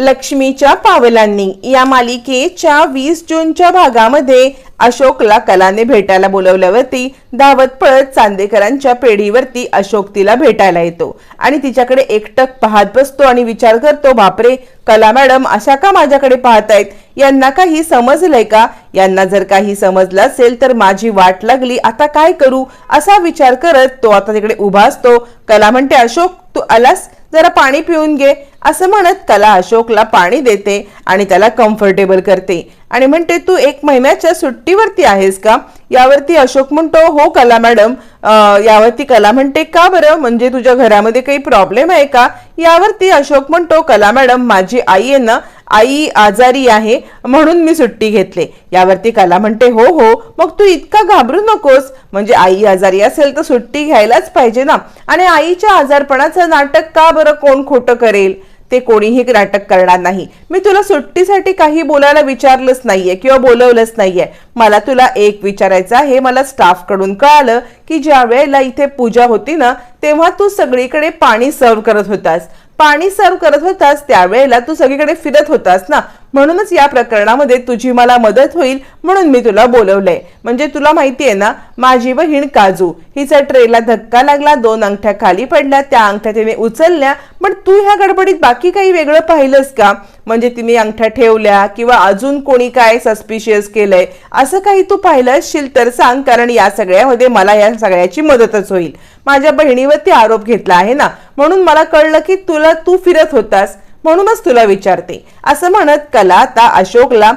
लक्ष्मीच्या पावलांनी या मालिकेच्या वीस जूनच्या भागामध्ये अशोकला कलाने भेटायला बोलवल्यावरती धावत पळत चांदेकरांच्या पेढीवरती अशोक तिला भेटायला येतो. आणि तिच्याकडे एकटक पाहत बसतो आणि विचार करतो बापरे कला मॅडम अशा का माझ्याकडे पाहतायत? यांना काही समजलंय का? यांना जर काही समजलं असेल तर माझी वाट लागली आता काय करू? असा विचार करत तो आता तिकडे उभा असतो. कला म्हणते अशोक तू आलास? जरा पाणी पिऊन घे. असं म्हणत कला अशोकला पाणी देते आणि त्याला कम्फर्टेबल करते. आणि म्हणते तू एक महिन्याच्या सुट्टीवरती आहेस का? यावरती अशोक म्हणतो हो कला मॅडम यावरती कला म्हणते का बरं? म्हणजे तुझ्या घरामध्ये काही प्रॉब्लेम आहे का? यावरती अशोक म्हणतो कला मॅडम माझी आई आहे ना आई आजारी आहे म्हणून मी सुट्टी घेतली. यावरती कला म्हणते हो हो मग तू इतका घाबरू नकोस. म्हणजे आई आजारी असेल तर सुट्टी घ्यायलाच पाहिजे ना. आणि आईच्या आजारपणाचं नाटक का बरं कोण खोटं करेल? ते कोणीही नाटक करणार नाही. मी तुला सुट्टीसाठी काही बोलायला विचारलंच नाहीये किंवा बोलवलंच नाहीये. मला तुला एक विचारायचं आहे मला स्टाफकडून कळालं की ज्या वेळेला इथे पूजा होती ना तेव्हा तू सगळीकडे पाणी सर्व करत होतास. पाणी सर्व करत होतास त्यावेळेला तू सगळीकडे फिरत होतास ना. म्हणूनच या प्रकरणामध्ये तुझी मला मदत होईल म्हणून मी तुला बोलवलंय. म्हणजे तुला माहिती आहे ना माझी बहीण काजू हिचा ट्रेला धक्का लागला दोन अंगठ्या खाली पडल्या त्या अंगठ्या तिने उचलल्या पण तू ह्या गडबडीत बाकी काही वेगळं पाहिलंस का? म्हणजे तिने अंगठ्या ठेवल्या किंवा अजून कोणी काय सस्पिशियस केलंय असं काही तू पाहिलं असशील तर सांग कारण या सगळ्यामध्ये मला या सगळ्याची मदतच होईल. माझ्या बहिणीवरती आरोप घेतला आहे ना म्हणून मला कळलं की तुला तू फिरत होतास. म्हणूनच तुला विचारते. असं म्हणत कला आता अशोकला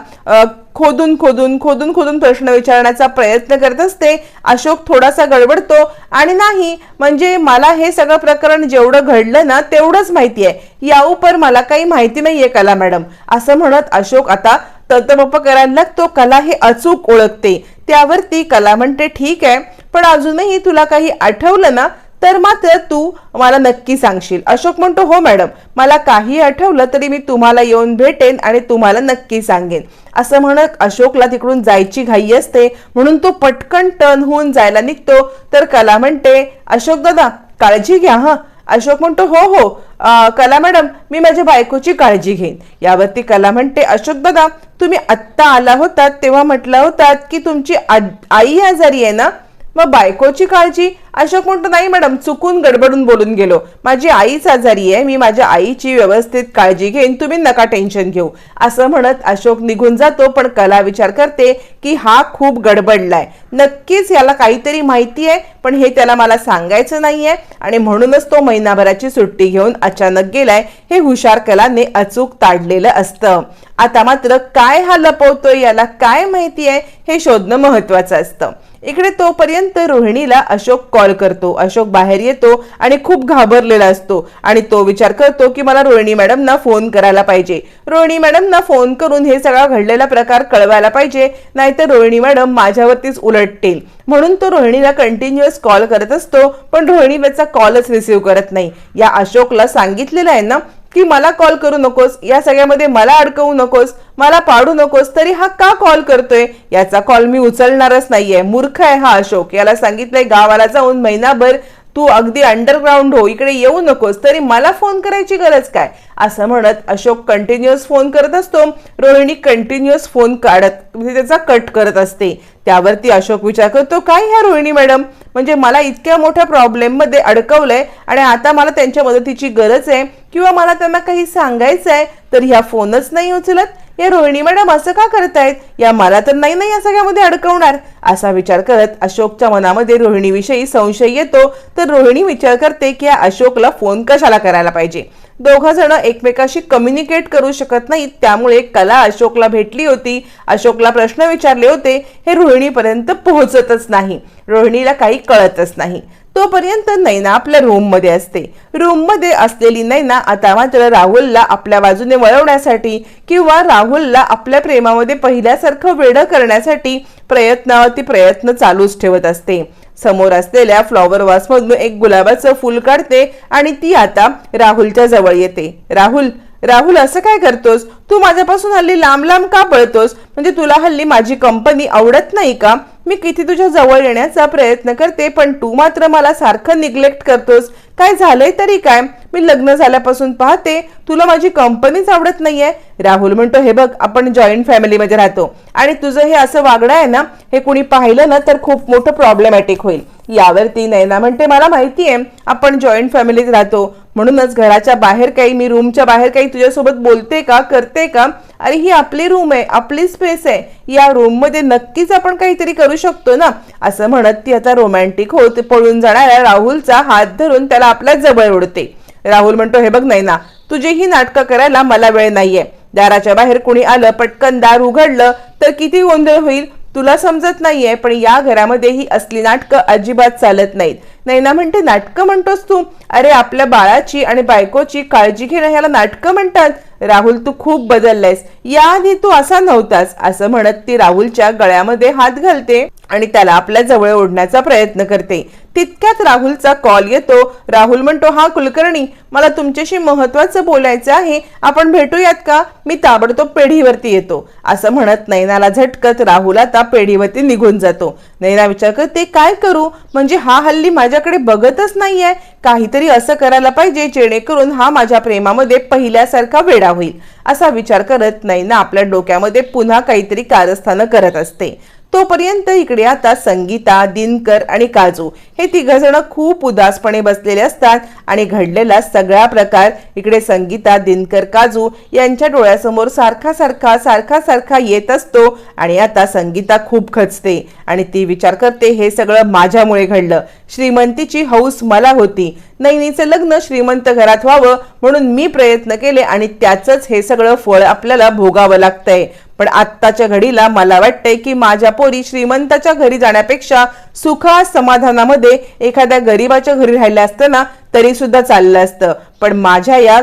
खोदून खोदून खोदून खोदून प्रश्न विचारण्याचा प्रयत्न करत असते. अशोक थोडासा गडबडतो. आणि नाही म्हणजे मला हे सगळं प्रकरण जेवढं घडलं ना तेवढंच माहिती आहे. या उपर मला काही माहिती नाहीये कला मॅडम. असं म्हणत अशोक आता ततबप करायला लागतो. कला हे अचूक ओळखते. त्यावरती कला म्हणते ठीक आहे. पण अजूनही तुला काही आठवलं ना तर मात्र तू मला नक्की सांगशील. अशोक म्हणतो हो मॅडम मला काही आठवलं तरी मी तुम्हाला येऊन भेटेन आणि तुम्हाला नक्की सांगेन. असं म्हणत अशोकला तिकडून जायची घाई असते. म्हणून तो पटकन टर्न होऊन जायला निघतो. तर कला म्हणते अशोक दादा काळजी घ्या हा. अशोक म्हणतो हो हो आ, कला मॅडम मी माझ्या बायकोची काळजी घेईन. यावरती कला म्हणते अशोक दादा तुम्ही आत्ता आला होतात तेव्हा म्हटलं होतात की तुमची आई आजारी आहे ना? मग बायकोची काळजी? अशोक म्हणतो नाही मॅडम चुकून गडबडून बोलून गेलो. माझी आईच आजारी आहे मी माझ्या आईची व्यवस्थित काळजी घेईन तुम्ही नका टेन्शन घेऊ. असं म्हणत अशोक निघून जातो पण कला विचार करते की हा खूप गडबडलाय. नक्कीच याला काहीतरी माहिती आहे पण हे त्याला मला सांगायचं नाहीये. आणि म्हणूनच तो महिनाभराची सुट्टी घेऊन अचानक गेलाय हे हुशार कलाने अचूक ताडलेलं असतं. आता मात्र काय हा लपवतोय याला काय माहिती आहे हे शोधणं महत्वाचं असतं. इकडे तोपर्यंत रोहिणीला अशोक कॉल करतो. अशोक बाहेर येतो आणि खूप घाबरलेला असतो. आणि तो विचार करतो की मला रोहिणी मॅडमना फोन करायला पाहिजे. रोहिणी मॅडमना फोन करून हे सगळा घडलेला प्रकार कळवायला पाहिजे नाहीतर रोहिणी मॅडम माझ्यावरतीच उलटतील. म्हणून तो रोहिणीला कंटिन्युअस कॉल करत असतो पण रोहिणी त्याचा कॉलच रिसीव्ह करत नाही. या अशोकला सांगितलेलं आहे ना की मला कॉल करू नकोस या सगळ्यामध्ये मला अडकवू नकोस मला पाडू नकोस तरी हा का कॉल करतोय? याचा कॉल मी उचलणारच नाहीये. मूर्ख आहे हा अशोक. याला सांगितलंय गावाला जाऊन महिनाभर तू अगदी अंडरग्राऊंड हो इकडे येऊ नकोस तरी मला फोन करायची गरज काय? असं म्हणत अशोक कंटिन्युअस फोन करत असतो. रोहिणी कंटिन्युअस फोन काढत म्हणजे त्याचा कट करत असते. त्यावरती अशोक विचार करतो काय ह्या रोहिणी मॅडम? म्हणजे मला इतक्या मोठ्या प्रॉब्लेममध्ये अडकवलंय आणि आता मला त्यांच्या मदतीची गरज आहे. किंवा मला त्यांना काही सांगायचं आहे तर ह्या फोनच नाही उचलत. या रोहिणी मॅडम असं का करतायत? या मला तर नाही नाही या सगळ्यामध्ये अडकवणार. असा विचार करत अशोकच्या मनामध्ये रोहिणीविषयी संशय येतो तर रोहिणी विचार करते की या अशोकला फोन कशाला करायला पाहिजे? दोघं जण एकमेकाशी कम्युनिकेट करू शकत नाहीत त्यामुळे कला अशोकला भेटली होती. अशोकला प्रश्न विचारले होते हे रोहिणीपर्यंत पोहोचतच नाही. रोहिणीला काही कळतच नाही. तोपर्यंत नैना आपल्या रूममध्ये असते. रूममध्ये असलेली नैना आता मात्र राहुलला आपल्या बाजूने वळवण्यासाठी किंवा राहुलला आपल्या प्रेमामध्ये पहिल्यासारखं वेडं करण्यासाठी प्रयत्नावरती प्रयत्न चालूच ठेवत असते. समोर असलेल्या फ्लॉवर वॉसमधून एक गुलाबाचं फुल काढते आणि ती आता राहुलच्या जवळ येते. राहुल राहुल असं काय करतोस? तू माझ्यापासून हल्ली लांब लांब का पळतोस? म्हणजे तुला हल्ली माझी कंपनी आवडत नाही का? मी किती तुझ्या जवळ येण्याचा प्रयत्न करते पण तू मात्र मला सारखं निग्लेक्ट करतोस. काय झालंय तरी काय? मी लग्न झाल्यापासून पाहते तुला माझी कंपनीच आवडत नाहीये. राहुल म्हणतो हे बघ आपण जॉईंट फॅमिलीमध्ये राहतो. आणि तुझं हे असं वागणं आहे ना हे कुणी पाहिलं ना तर खूप मोठं प्रॉब्लेमॅटिक होईल. यावरती नैना म्हणते मला माहिती आहे आपण जॉईंट फॅमिलीत राहतो. म्हणूनच घराच्या बाहेर काही मी रूमच्या बाहेर काही तुझ्यासोबत बोलते का करते का? अरे ही आपली रूम आहे आपली स्पेस आहे. या रूममध्ये नक्कीच आपण काहीतरी करू शकतो ना? असं म्हणत ती आता रोमॅन्टिक होत पळून जाणाऱ्या राहुलचा हात धरून त्याला आपल्या जवळ ओढते. राहुल म्हणतो हे बघ नाही ना तुझी ही नाटकं करायला मला वेळ नाहीये. दाराच्या बाहेर कुणी आलं पटकन दार उघडलं तर किती गोंधळ होईल? तुला समजत नाहीये पण या घरामध्ये ही असली नाटकं अजिबात चालत नाहीत. नैना म्हणते नाटकं म्हणतोस तू? अरे आपल्या बाळाची आणि बायकोची काळजी घेणं ह्याला नाटकं म्हणतात. राहुल तू खूप बदललायस. याआधी तू असा नव्हतास. असं म्हणत ती राहुलच्या गळ्यामध्ये हात घालते आणि त्याला आपल्या जवळ ओढण्याचा प्रयत्न करते. तितक्यात राहुलचा कॉल येतो. राहुल म्हणतो हा कुलकर्णी मला तुमच्याशी महत्वाचं बोलायचं आहे. आपण भेटूयात का? मी ताबडतोब पेढीवरती येतो. असं म्हणत नैनाला झटकत राहुल आता पेढीवरती निघून जातो. नैना विचार करते काय करू? म्हणजे हा हल्ली माझ्याकडे बघतच नाहीये. काहीतरी असं करायला पाहिजे जेणेकरून हा माझ्या प्रेमामध्ये पहिल्यासारखा वेडा होईल. असा विचार करत नैना आपल्या डोक्यामध्ये पुन्हा काहीतरी कारस्थानं करत असते. तोपर्यंत इकडे आता संगीता दिनकर आणि काजू हे तिघजण खूप उदासपणे बसलेले असतात आणि घडलेला सगळा प्रकार इकडे संगीता दिनकर काजू यांच्या डोळ्यासमोर सारखा सारखा सारखा सारखा येत असतो आणि आता संगीता खूप खचते आणि ती विचार करते हे सगळं माझ्यामुळे घडलं. श्रीमंतीची हौस मला होती. नैनीचं लग्न श्रीमंत घरात व्हावं म्हणून मी प्रयत्न केले आणि त्याचंच हे सगळं फळ आपल्याला भोगावं लागतंय. पण आत्ताच्या घडीला मला वाटतंय की माझ्या पोरी श्रीमंताच्या घरी जाण्यापेक्षा सुखा समाधानामध्ये एखाद्या गरीबाच्या घरी राहिल्या असताना तरी सुद्धा चाललं असतं. पण माझ्या या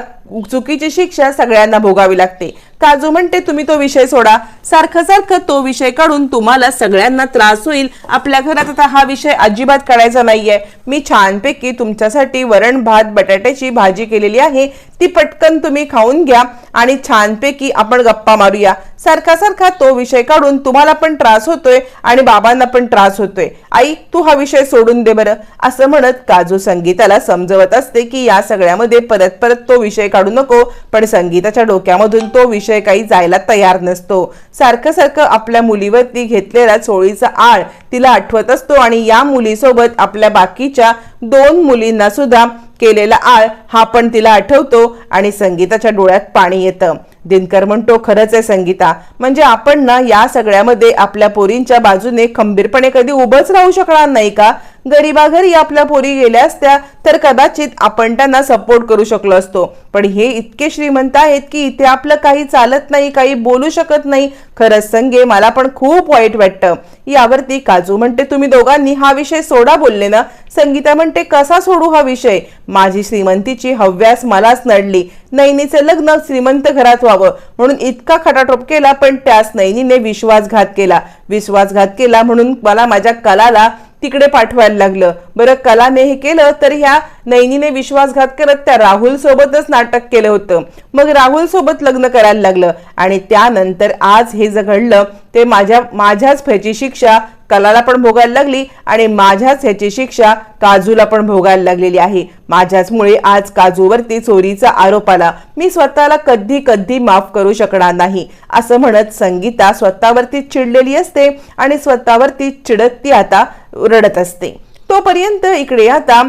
चुकीची शिक्षा सगळ्यांना भोगावी लागते. काजू म्हणते तुम्ही तो विषय सोडा. सारखं सारखं तो विषय काढून तुम्हाला सगळ्यांना त्रास होईल. आपल्या घरात आता हा विषय अजिबात काढायचा नाहीये. मी छानपैकी तुमच्यासाठी वरण भात बटाट्याची भाजी केलेली आहे. ती पटकन तुम्ही खाऊन घ्या आणि छानपैकी आपण गप्पा मारूया. सारखा सारखा तो विषय काढून तुम्हाला पण त्रास होतोय आणि बाबांना पण त्रास होतोय. आई तू हा विषय सोडून दे बरं. असं म्हणत काजू संगीताला समजवत असते की या सगळ्यामध्ये परत परत तो विषय काढू नको पण संगीताच्या डोक्यामधून तो विषय काही जायला तयार नसतो. सारखं सारखं आपल्या मुलीवरती घेतलेला चोळीचा आळ तिला आठवत असतो आणि या मुलीसोबत आपल्या बाकीच्या दोन मुलींना सुद्धा केलेला आळ हा पण तिला आठवतो आणि संगीताच्या डोळ्यात पाणी येतं. दिनकर म्हणतो खरंच आहे संगीता. म्हणजे आपण ना या सगळ्यामध्ये आपल्या पोरींच्या बाजूने खंबीरपणे कधी उभंच राहू शकणार नाही का? गरीबाघरी आपल्या पोरी गेल्या असत्या तर कदाचित आपण त्यांना सपोर्ट करू शकलो असतो. पण हे इतके श्रीमंत आहेत की इथे आपलं काही चालत नाही काही बोलू शकत नाही. खरंच संगे मला पण खूप वाईट वाटतं. यावरती काजू म्हणते तुम्ही दोघांनी हा विषय सोडा बोलले ना. संगीता म्हणते कसा सोडू हा विषय? माझी श्रीमंतीची हव्यास मलाच नडली. नैनीचं लग्न श्रीमंत घरात व्हावं. म्हणून इतका खटाटोप केला पण त्याच नैनीने विश्वासघात केला. विश्वासघात केला म्हणून मला माझ्या कलाला तिकडे पाठवायला लागलं. बरं कलाने हे केलं तर ह्या नैनीने विश्वासघात करत त्या राहुल सोबतच नाटक केलं होतं. मग राहुल सोबत लग्न करायला लागलं आणि त्यानंतर आज हे जे घडलं ते माझ्या माझ्याच ह्याची शिक्षा कलाला पण भोगायला लागली आणि माझ्याच ह्याची शिक्षा काजूला पण भोगायला लागलेली आहे. माझ्याचमुळे आज काजूवरती चोरीचा आरोप आला. मी स्वतःला कधी कधी माफ करू शकणार नाही असं म्हणत संगीता स्वतःवरती चिडलेली असते आणि स्वतःवरती चिडत ती आता रडत असते. तोपर्यंत इकडे आता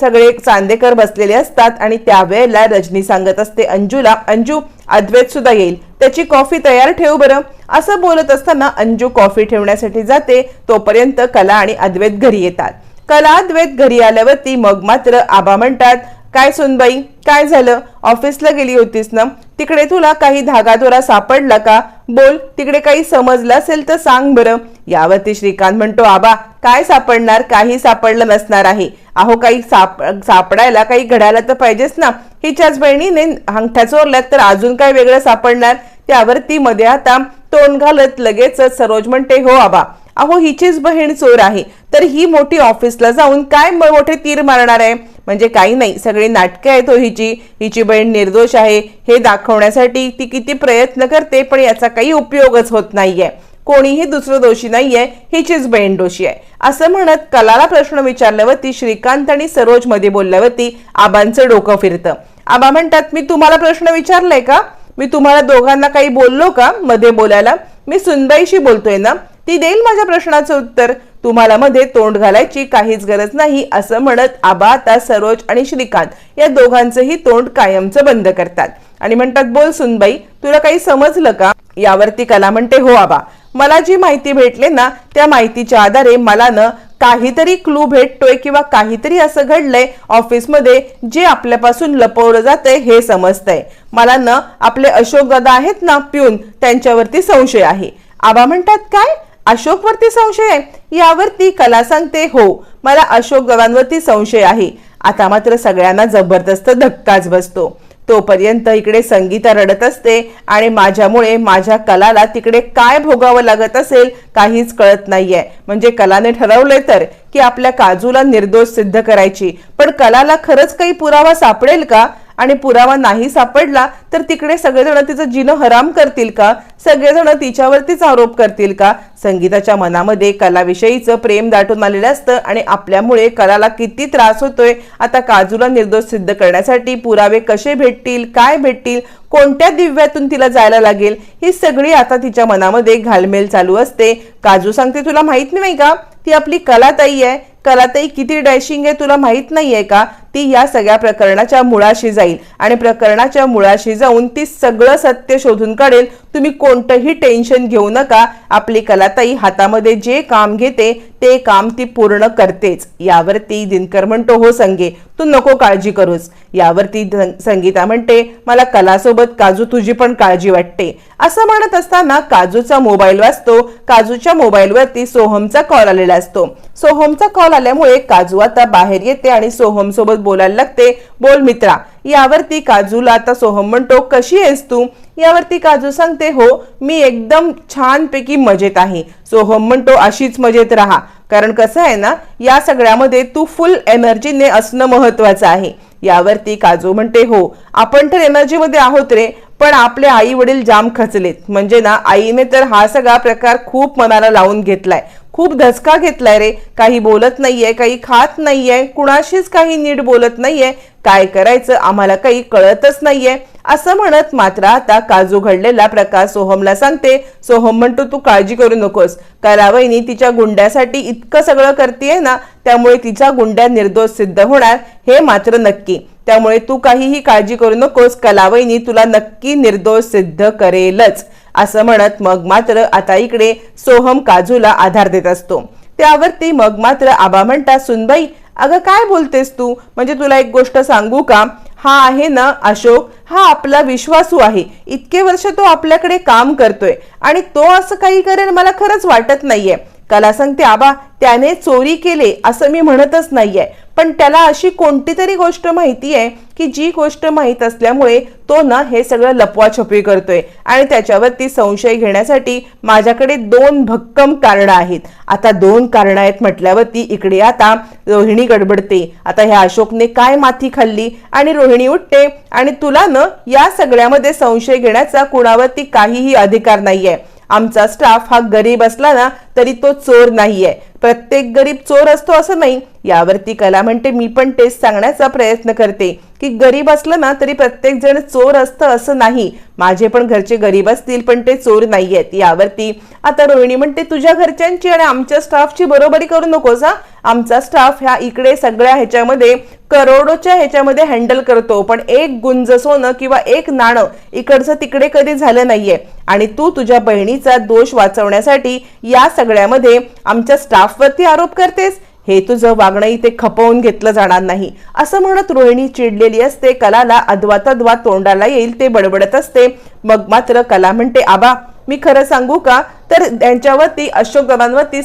सगळे चांदेकर बसलेले असतात आणि त्यावेळेला रजनी सांगत असते अंजूला अंजू अद्वैत सुद्धा येईल. त्याची कॉफी तयार ठेव बरं. असं बोलत असताना अंजू कॉफी ठेवण्यासाठी जाते. तोपर्यंत कला आणि अद्वैत घरी येतात. कला अद्वैत घरी आल्यावरती मग मात्र आबा म्हणतात काय सुनबाई काय झालं? ऑफिसला गेली होतीस ना? तिकडे तुला काही धागादोरा सापडला का? बोल तिकडे काही समजलं असेल तर सांग बरं. यावरती श्रीकांत म्हणतो आबा काय सापडणार? काही सापडलं नसणार आहे. अहो काही साप सापडायला काही घडायला तर पाहिजेच ना. हिच्याच बहिणीने अंगठ्या चोरल्यात तर अजून काय वेगळं सापडणार? त्यावर ती मध्ये आता तोंड घालत लगेचच सरोज म्हणते हो आबा. अहो हिचीच बहीण चोर आहे. तर ही मोठी ऑफिसला जाऊन काय मोठे तीर मारणार आहे? म्हणजे काही नाही सगळी नाटकं आहेत हो हिची. हिची बहीण निर्दोष आहे. हे दाखवण्यासाठी ती किती प्रयत्न करते पण याचा काही उपयोगच होत नाहीये. कोणीही दुसरं दोषी नाहीये हिचीच बहीण दोषी आहे. असं म्हणत कलाला प्रश्न विचारल्यावरती श्रीकांत आणि सरोजमध्ये बोलल्यावरती आबांचं डोकं फिरतं. आबा म्हणतात मी तुम्हाला प्रश्न विचारलाय का? मी तुम्हाला दोघांना काही बोललो का? मध्ये बोलायला? मी सुनबाईशी बोलतोय ना? ती देईल माझ्या प्रश्नाचं उत्तर. तुम्हाला मध्ये तोंड घालायची काहीच गरज नाही असं म्हणत आबा आता सरोज आणि श्रीकांत या दोघांचंही तोंड कायमचं बंद करतात. आणि म्हणतात बोल सुनबाई तुला काही समजलं का? यावरती कला म्हणते हो आबा मला जी माहिती भेटले ना त्या माहितीच्या आधारे मला न काहीतरी क्लू भेटतोय किंवा काहीतरी असं घडलंय ऑफिसमध्ये जे आपल्यापासून लपवलं जातंय हे समजतंय. मला न आपले अशोक दादा आहेत ना पिऊन त्यांच्यावरती संशय आहे. आबा म्हणतात काय? अशोकवरती संशय आहे? यावरती कला सांगते हो. मला अशोक दादांवरती संशय आहे. आता मात्र सगळ्यांना जबरदस्त धक्काच बसतो. तोपर्यंत इकडे संगीता रडत असते आणि माझ्यामुळे माझ्या कलाला तिकडे काय भोगावं लागत असेल काहीच कळत नाहीये. म्हणजे कलाने ठरवलंय तर की आपल्या काजूला निर्दोष सिद्ध करायची. पण कलाला खरंच काही पुरावा सापडेल का? आणि पुरावा नाही सापडला तर तिकडे सगळेजण तिचं जिनं हराम करतील का? सगळेजण तिच्यावरतीच आरोप करतील का? संगीताच्या मनामध्ये कलाविषयीचं प्रेम दाटून आलेलं असतं आणि आपल्यामुळे कलाला किती त्रास होतोय आता काजूला निर्दोष सिद्ध करण्यासाठी पुरावे कसे भेटतील काय भेटतील कोणत्या दिव्यातून तिला जायला लागेल ही सगळी आता तिच्या मनामध्ये घालमेल चालू असते. काजू सांगते तुला माहीत नाही का? ती आपली कलाताई आहे. कलाताई किती डॅशिंग आहे तुला माहीत नाहीये का? ती या सगळ्या प्रकरणाच्या मुळाशी जाईल आणि प्रकरणाच्या मुळाशी जाऊन ती सगळं सत्य शोधून काढेल. तुम्ही कोणतंही टेन्शन घेऊ नका. आपली कलाताई हातामध्ये जे काम घेते ते काम ती पूर्ण करतेच. यावरती दिनकर म्हणतो हो संगे तू नको काळजी करूस. यावरती ध- संगीता म्हणते मला कलासोबत काजू तुझी पण काळजी वाटते. असं म्हणत असताना काजूचा मोबाईल वाजतो. काजूच्या मोबाईलवरती सोहमचा कॉल आलेला असतो. सोहमचा कॉल आल्यामुळे काजू आता बाहेर येते आणि सोहम सोबत बोलायला लागते. बोल मित्रा. यावरती काजूला आता सोहम म्हणतो कशी आहेस तू? यावरती काजू सांगते हो मी एकदम छानपैकी मजेत आहे. सोहम हो, म्हणतो अशीच मजेत राहा. कारण कसं आहे ना या सगळ्यामध्ये तू फुल एनर्जीने असणं महत्वाचं आहे. यावरती काजू म्हणते हो आपण तर एनर्जीमध्ये आहोत रे पण आपले आई वडील जाम खचलेत. म्हणजे ना आईने तर हा सगळा प्रकार खूप मनाला लावून घेतलाय. खूप धसका घेतलाय रे. काही बोलत नाहीये काही खात नाहीये कुणाशीच काही नीट बोलत नाहीये. काय करायचं? आम्हाला काही कळतच नाहीये. असं म्हणत मात्र आता काजू घडलेला प्रकार सोहमला सांगते सोहम म्हणतो तू काळजी करू नकोस. कलावईनी तिच्या गुंड्यासाठी इतकं सगळं करतेय ना त्यामुळे तिच्या गुंड्या निर्दोष सिद्ध होणार हे मात्र नक्की. त्यामुळे तू काहीही काळजी करू नकोस. कलावईनी तुला नक्की निर्दोष सिद्ध करेलच. असं म्हणत मग मात्र आता इकडे सोहम काजूला आधार देत असतो. त्यावरती मग मात्र आबा म्हणतात सुनबाई अगं काय बोलतेस तू? म्हणजे तुला एक गोष्ट सांगू का? हा आहे ना अशोक हा आपला विश्वासू आहे. इतके वर्ष तो आपल्याकडे काम करतोय आणि तो असं काही करेल मला खरंच वाटत नाहीये. कला सांगते आबा त्याने चोरी केले असं मी म्हणतच नाहीये. पण त्याला अशी कोणती तरी गोष्ट माहिती आहे की जी गोष्ट माहीत असल्यामुळे तो ना हे सगळं लपवाछपवी करतोय. आणि त्याच्यावरती संशय घेण्यासाठी माझ्याकडे दोन भक्कम कारणं आहेत. आता दोन कारणं आहेत म्हटल्यावरती इकडे आता रोहिणी गडबडते. आता ह्या अशोकने काय माथी खाल्ली? आणि रोहिणी उठते. आणि तुला न या सगळ्यामध्ये संशय घेण्याचा कुणावरती काहीही अधिकार नाहीये. आमचा स्टाफ हा गरीब असला ना तरी तो चोर नाहीये. प्रत्येक गरीब चोर असतो असं नाही. यावरती कला म्हणते मी पण तेच सांगण्याचा प्रयत्न करते. की गरीब असलं ना तरी प्रत्येक जण चोर असतं असं नाही. माझे पण घरचे गरीब असतील पण ते चोर नाहीयेत. यावरती आता रोहिणी म्हणते तुझ्या घरच्यांची आणि आमच्या स्टाफची बरोबरी करू नकोस हा. आमचा स्टाफ ह्या इकडे सगळ्या ह्याच्यामध्ये करोडोच्या ह्याच्यामध्ये हँडल करतो. पण एक गुंज सोनं किंवा एक नाणं इकडचं तिकडे कधी झालं नाहीये. आणि तू तुझ्या बहिणीचा दोष वाचवण्यासाठी या सगळ्यामध्ये आमच्या स्टाफवरती आरोप करतेस. हे तुझं वागणं इथे खपवून घेतलं जाणार नाही. असं म्हणत रोहिणी चिडलेली असते. कलाला अद्वा तद्वा तोंडाला येईल ते बडबडत असते. मग मात्र कला म्हणते आबा मी खरं सांगू का? तर त्यांच्यावरती अशोक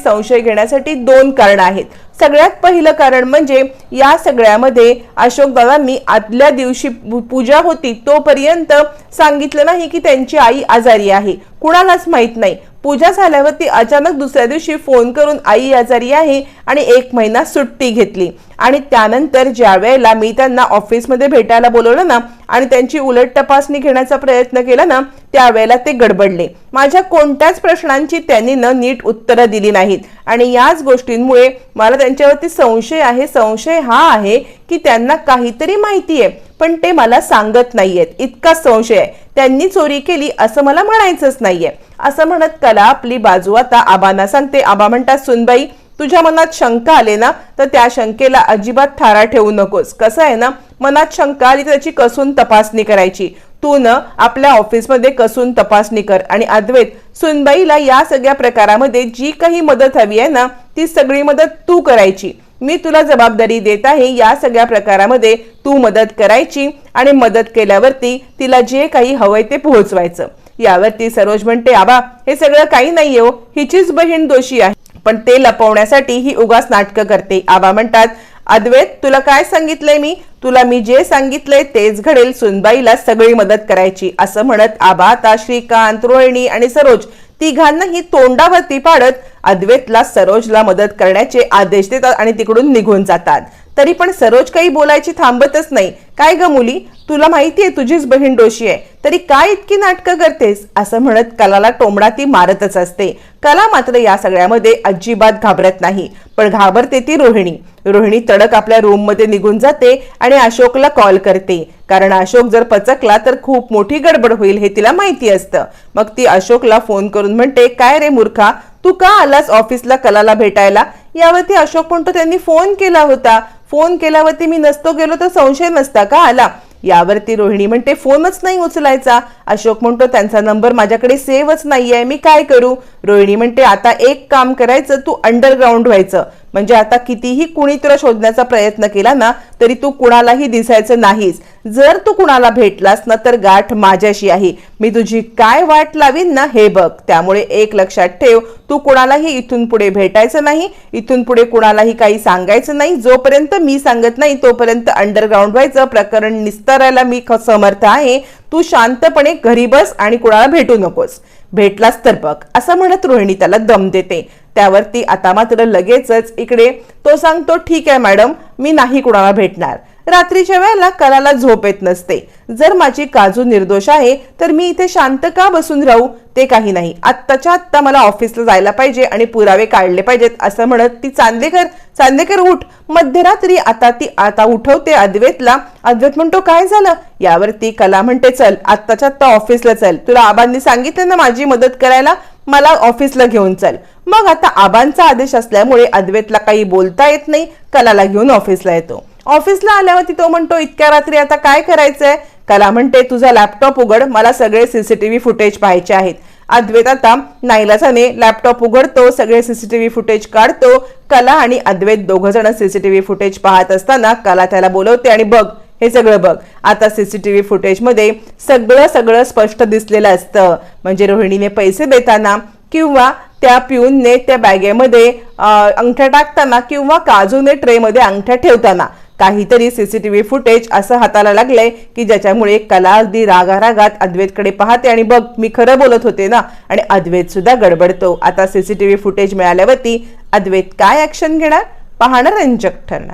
संशय घेण्यासाठी दोन कारणं आहेत. सगळ्यात पहिलं कारण म्हणजे या सगळ्यामध्ये अशोकदादांनी आदल्या दिवशी पू- पूजा होती. तोपर्यंत सांगितलं नाही की त्यांची आई आजारी आहे. कुणालाच माहीत नाही. पूजा झाल्यावर ती अचानक दुसऱ्या दिवशी फोन करून आई आजारी आहे. आणि एक महिना सुट्टी घेतली. आणि त्यानंतर ज्या वेळेला मी त्यांना ऑफिसमध्ये भेटायला बोलवलं ना आणि त्यांची उलट तपासणी घेण्याचा प्रयत्न केला ना त्यावेळेला ते गडबडले. माझ्या कोणत्याच प्रश्नांची त्यांनी न नीट उत्तरं दिली नाहीत. आणि याच गोष्टींमुळे मला त्यांच्यावरती संशय आहे संशय हा आहे की त्यांना काहीतरी माहिती आहे पण ते मला सांगत नाहीयेत. इतका संशय आहे. त्यांनी चोरी केली असं मला म्हणायचंच नाहीये. असं म्हणत कला आपली बाजू आता आबांना सांगते. आबा म्हणतात सुनबाई तुझ्या मनात शंका आले ना तर त्या शंकेला अजिबात थारा ठेवू नकोस. कसं आहे ना मनात शंका आली तर त्याची कसून तपासणी करायची. तू न आपल्या ऑफिसमध्ये कसून तपासणी कर. आणि अद्वैत सुनबाईला या सगळ्या प्रकारामध्ये जी काही मदत हवी आहे ना ती सगळी मदत तू करायची. मी तुला जबाबदारी देत आहे या सगळ्या प्रकारामध्ये तू मदत करायची आणि मदत केल्यावरती तिला जे काही हवंय ते पोहोचवायचं. यावरती सरोज म्हणते आबा हे सगळं काही नाहीये हो. हिचीच बहीण दोषी आहे. पण ते लपवण्यासाठी ही उगाच नाटकं करते. आबा म्हणतात अद्वैत तुला काय सांगितलंय मी? तुला मी जे सांगितलंय तेच घडेल सुनबाईला सगळी मदत करायची. असं म्हणत आबा आता श्रीकांत रोहिणी आणि सरोज तिघांनाही तोंडावरती पाडत अद्वैतला सरोजला मदत करण्याचे आदेश देतात आणि तिकडून निघून जातात. तरी पण सरोज काही बोलायची थांबतच नाही. काय ग मुली? तुला माहितीये तुझीच बहीण दोषी आहे. तरी काय इतकी नाटकं करतेस? असं म्हणत कलाला टोमडा ती मारतच असते. कला मात्र या सगळ्यामध्ये अजिबात घाबरत नाही. पण घाबरते ती रोहिणी. रोहिणी तडक आपल्या रूममध्ये निघून जाते आणि अशोकला कॉल करते. कारण अशोक जर पचकला तर खूप मोठी गडबड होईल हे तिला माहिती असतं. मग ती अशोकला फोन करून म्हणते काय रे मूर्खा? तू का आलास ऑफिसला कलाला भेटायला? यावरती अशोक म्हणतो त्यांनी फोन केला होता. फोन केल्यावरती मी नसतो गेलो तर संशय नसता का आला? यावरती रोहिणी म्हणते फोनच नाही उचलायचा. अशोक म्हणतो त्यांचा नंबर माझ्याकडे सेव्हच नाहीये मी काय करू? रोहिणी म्हणते आता एक काम करायचं तू अंडरग्राऊंड व्हायचं. म्हणजे आता कितीही कुणी तुला शोधण्याचा प्रयत्न केला ना तरी तू कुणालाही दिसायचं नाहीस. जर तू कुणाला भेटलास ना तर गाठ माझ्याशी आहे. मी तुझी काय वाट लावीन ना हे बघ. त्यामुळे एक लक्षात ठेव तू कुणालाही इथून पुढे भेटायचं नाही इथून पुढे कुणालाही काही सांगायचं नाही. जोपर्यंत मी सांगत नाही तोपर्यंत अंडरग्राऊंड व्हायचं. प्रकरण निस्तारायला मी ख- समर्थ आहे. तू शांतपणे घरी बस आणि कुणाला भेटू नकोस. भेटलास तर बघ. असं म्हणत रोहिणी त्याला दम देते. त्यावरती आता मात्र लगेचच इकडे तो सांगतो ठीक आहे मॅडम मी नाही कुणाला भेटणार. रात्रीच्या वेळेला कलाला झोप येत नसते. जर माझी काजू निर्दोष आहे तर मी इथे शांत का बसून राहू? ते काही नाही. आत्ताच्या आत्ता मला ऑफिसला जायला पाहिजे आणि पुरावे काढले पाहिजेत असं म्हणत ती चांदेकर चांदेकर उठ. मध्यरात्री आता ती आता उठवते अद्वैतला. अद्वैत म्हणतो काय झालं? यावरती कला म्हणते चल आत्ताच्या आत्ता ऑफिसला चल. तुला आबांनी सांगितलं ना माझी मदत करायला? मला ऑफिसला घेऊन चल. मग आता आबांचा आदेश असल्यामुळे अद्वैतला काही बोलता येत नाही कलाला घेऊन ऑफिसला येतो. ऑफिसला आल्यावरती तो म्हणतो इतक्या रात्री आता काय करायचंय? कला म्हणते तुझा लॅपटॉप उघड मला सगळे सीसीटीव्ही फुटेज पाहायचे आहेत. अद्वैत आता नाईलाजाने लॅपटॉप उघडतो सगळे सीसीटीव्ही फुटेज काढतो. कला आणि अद्वैत दोघं जण सीसीटीव्ही फुटेज पाहत असताना कला त्याला बोलवते आणि बघ हे सगळं बघ. आता सीसीटीव्ही फुटेजमध्ये सगळं सगळं स्पष्ट दिसलेलं असतं. म्हणजे रोहिणीने पैसे देताना किंवा त्या पिऊनने त्या बॅगेमध्ये अंगठ्या टाकताना किंवा काजूने ट्रेमध्ये अंगठ्या ठेवताना. काहीतरी सीसीटीव्ही फुटेज असं हाताला लागलंय की ज्याच्यामुळे कला अगदी रागारागात अद्वैतकडे पाहते आणि बघ मी खरं बोलत होते ना. आणि अद्वैत सुद्धा गडबडतो. आता सीसीटीव्ही फुटेज मिळाल्यावरती अद्वैत काय ऍक्शन घेणार? पाहणं रंजक ठरणार.